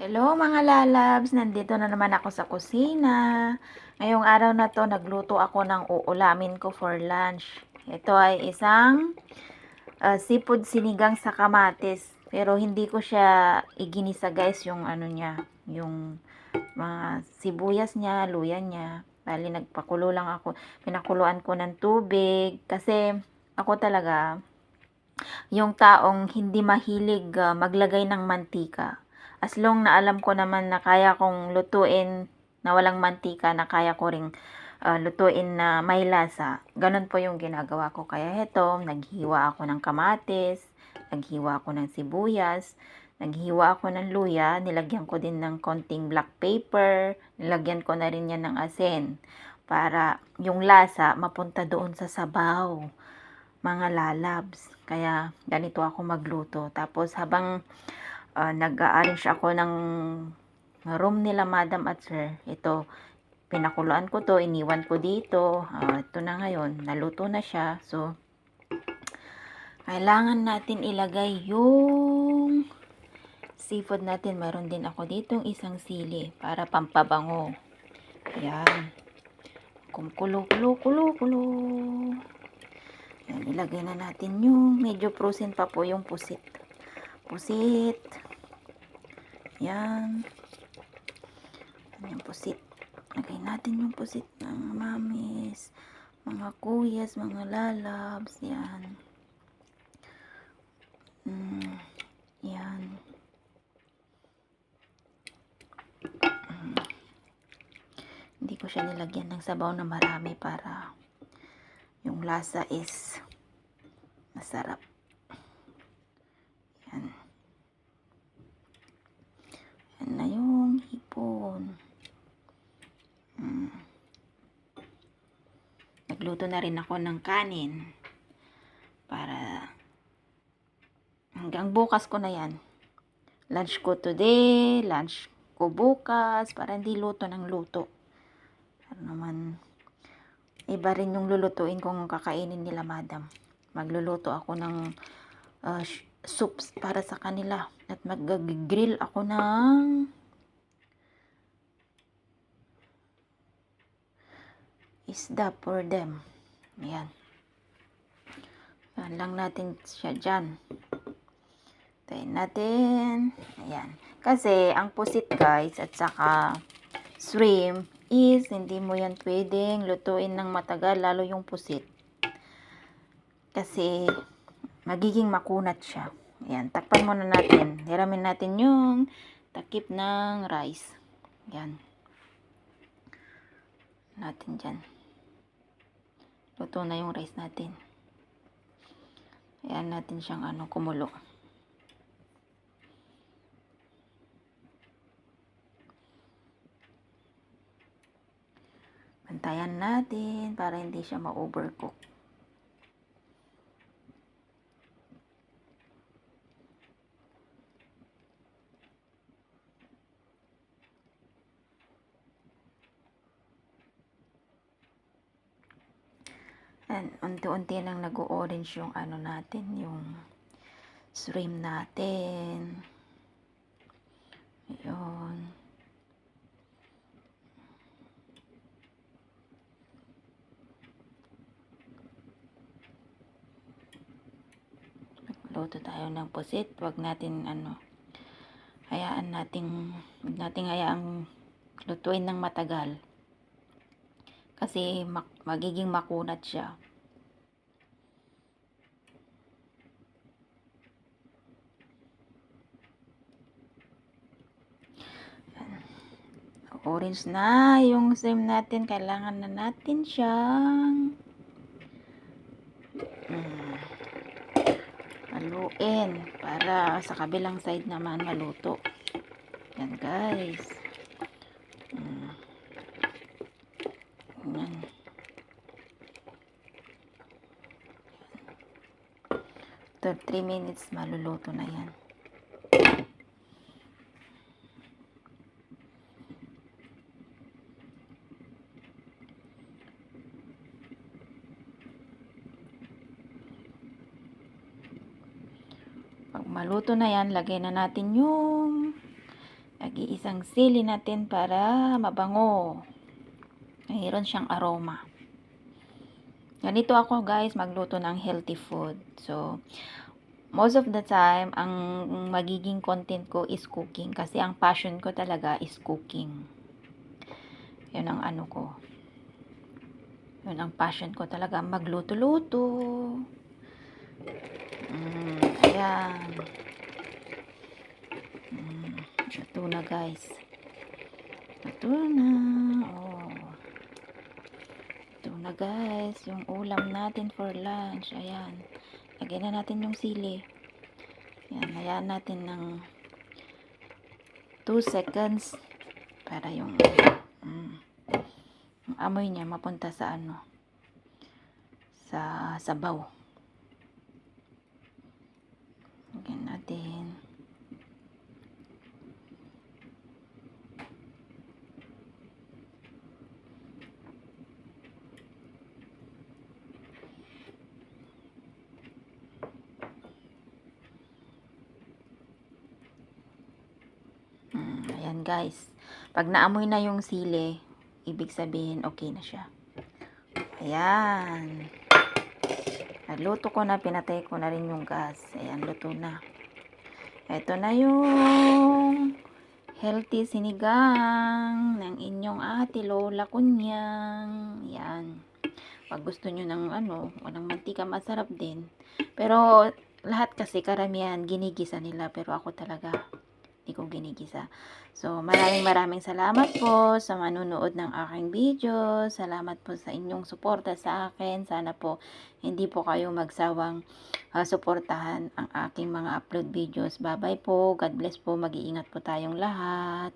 Hello mga lalabs, nandito na naman ako sa kusina. Ngayong araw na to, nagluto ako ng uulamin ko for lunch. Ito ay isang uh, seafood sinigang sa kamatis. Pero hindi ko siya iginisa guys, yung ano niya, yung mga sibuyas niya, luya niya. Bali, nagpakulo lang ako. Pinakuluan ko ng tubig. Kasi ako talaga, yung taong hindi mahilig uh, maglagay ng mantika as long na alam ko naman na kaya kong lutuin na walang mantika, na kaya ko ring uh, lutuin na may lasa, ganun po yung ginagawa ko. Kaya heto, naghiwa ako ng kamatis, naghiwa ako ng sibuyas, naghiwa ako ng luya, nilagyan ko din ng konting black pepper, nilagyan ko na rin yan ng asin para yung lasa mapunta doon sa sabaw mga lalabs. Kaya ganito ako magluto. Tapos habang uh, nag-arrange ako ng room nila madam at sir. Ito, pinakuluan ko to, iniwan ko dito. Uh, ito na ngayon, naluto na siya. So, kailangan natin ilagay yung seafood natin. Meron din ako ditong isang sili para pampabango. Ayan. Kumukulo, kulo, kulo, kulo. Ayan, ilagay na natin yung medyo frozen pa po yung pusit pusit. Yan. Yan yung pusit. Lagay natin yung pusit ng mamis, mga kuyas, mga lalabs. Yan. Mm, yan. Mm. Hindi ko siya nilagyan ng sabaw na marami para yung lasa is masarap. Yan. Yan na yung hipon. Hmm. Nagluto na rin ako ng kanin. Para hanggang bukas ko na yan. Lunch ko today, lunch ko bukas, para hindi luto ng luto. Para naman, iba rin yung lulutuin kung kakainin nila madam. Magluluto ako ng uh, soups para sa kanila. At mag-grill ako ng isda for them. Ayan. Yan lang natin siya dyan. Tayin natin. Ayan. Kasi, ang pusit guys, at saka shrimp is, hindi mo yan pwedeng lutuin ng matagal, lalo yung pusit. Kasi, magiging makunat siya. Ayan, takpan muna natin. Hiramin natin yung takip ng rice. Ayan. Natin dyan. Luto na yung rice natin. Ayan natin siyang ano, kumulo. Bantayan natin para hindi siya ma-overcook. And unti-unti nang nag-orange yung ano natin, yung shrimp natin. Ayun. Luto tayo ng pusit. Huwag natin ano, hayaan nating, huwag nating hayaang lutuin ng matagal. Kasi mak magiging makunat siya. Orange na yung sim natin. Kailangan na natin siyang hmm, haluin para sa kabilang side naman maluto. Yan guys. Hmm. Yan. After 3 minutes, maluluto na yan. Pag maluto na yan, lagay na natin yung Nag-iisang sili natin para mabango. Mayroon siyang aroma. Ganito ako guys magluto ng healthy food. So, most of the time, ang magiging content ko is cooking. Kasi ang passion ko talaga is cooking. Yun ang ano ko. Yun ang passion ko talaga. Magluto-luto. Mm, ayan. Mm, ito na guys. Ito na. Oh. Ito na guys. Yung ulam natin for lunch. Ayan. Lagyan na natin yung sili. Yan. Hayaan natin ng 2 seconds para yung mm, yung amoy niya mapunta sa ano sa sabaw. Lagyan natin. Ayan guys. Pag naamoy na yung sili, ibig sabihin okay na siya. Ayan. Nagluto ko na, pinatay ko na rin yung gas. Ayan, luto na. Ito na yung healthy sinigang ng inyong ate Lola Kunyang. Yan. Pag gusto nyo ng ano, walang mantika, masarap din. Pero lahat kasi karamihan ginigisa nila. Pero ako talaga, hindi ko ginigisa. So, maraming maraming salamat po sa manunood ng aking video. Salamat po sa inyong suporta sa akin. Sana po hindi po kayo magsawang uh, suportahan ang aking mga upload videos. Bye-bye po. God bless po. Mag-iingat po tayong lahat.